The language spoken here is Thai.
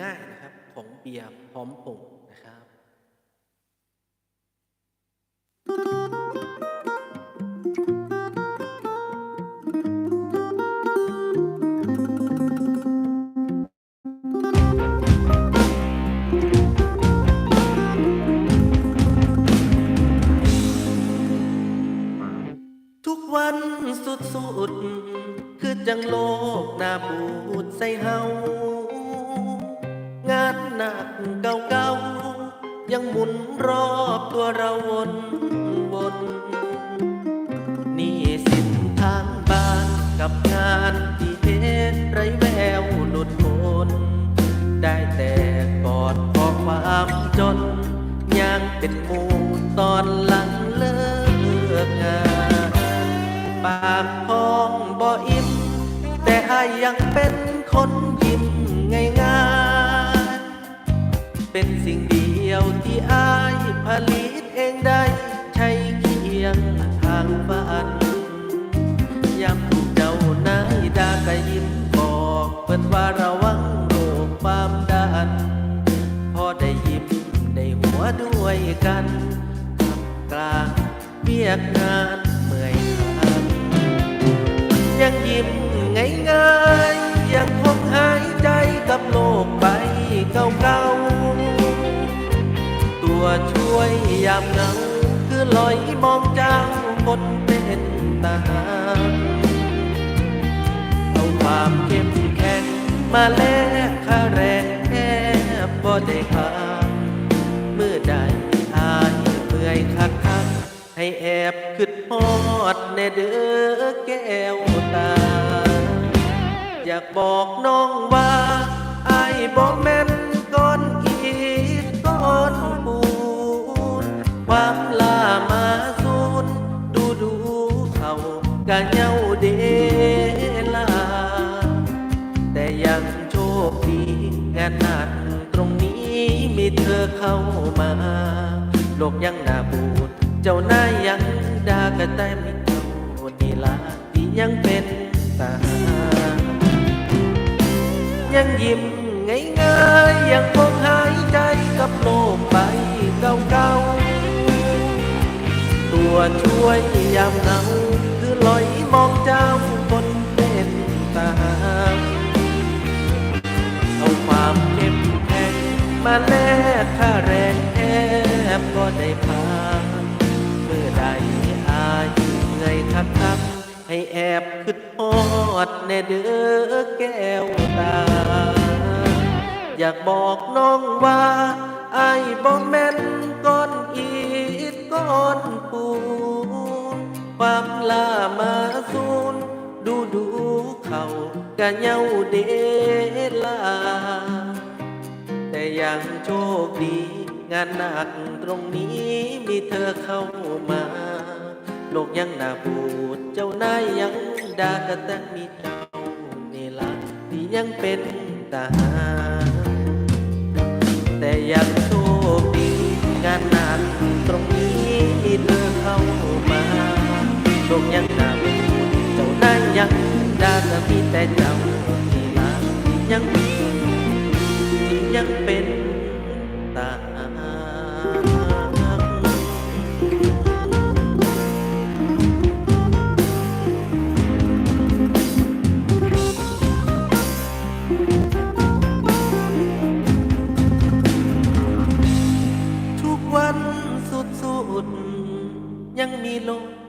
ง่ายนะครับของเบียร์พร้อมปรุงนะครับ ทุกวันสุดสุดๆคือจังโลกหน้าบูดใส่เฮา งานหนักเก่าๆยังหมุนรอบตัวเราวนวนนี่สินทางบ้านกับงานที่เห็นไรแววหลุดพ้นได้แต่กอดขอความจนยังเป็นหมูตอนหลังเลิกงานปากท้องบ่อิ่มแต่อายยังเป็นคนยิ้มง่าย เป็นสิ่งเดียวที่อายผลิตเองได้ ใช้เคียงทางฝันยามถูกเจ้านายดาก็ยิ้มบอกเพิ่นว่าระวังโรคความดัน พอได้ยิ้มได้หัวด้วยกันทำกลางเบียกงานเมื่อยคันยังยิ้มง่าย ยยามเงาคือลอยมองเจ้าคนเป็นตาเอาความเข้มแข็งมาแลกค่าแรงแทบบ่ได้ค่าเมื่อใดอายเมื่อยคักคักให้แอบขึ้นฮอดในเด้อแก้วตา อยากบอกน้องว่าอายบอกแม่ังโชคดีงานหนักตรงนี้มีเธอเข้ามา โลกยังหน้าบูด เจ้านายยังด่ากันแต่ไม่เท่านี่ละที่ยังเป็นตา ยังยิ้มง่ายๆยังคงหายใจกับโลกไปเก่าๆตัวช่วยยามเหงาคือลอยมองเจ้าคน มาแลกค่าแรงแทบก็ได้พาเมื่อใดอายเหนื่อยคักคักให้แอบขึ้นฮอดแน่เด้อแก้วตา อยากบอกน้องว่าไอายบ่แม่นก้อนอิฐก้อนปูนความลามาสูนดูดูเขากะเย้าเดลา ยังโชคดี งานหนักตรงนี้มีเธอเข้ามา โลกยังหน้าบูดเจ้านายยังด่ากันแต่มีเจ้านี่ละที่ยังเป็นตาแต่ยังโชคดี งานหนักตรงนี้มีเธอเข้ามาโลกยังหน้าบูดเจ้านายยังด่ากันมีแต่เจ้านี่ละที่ยัง ยังเป็นตาทุกวันสุดๆยังมีลม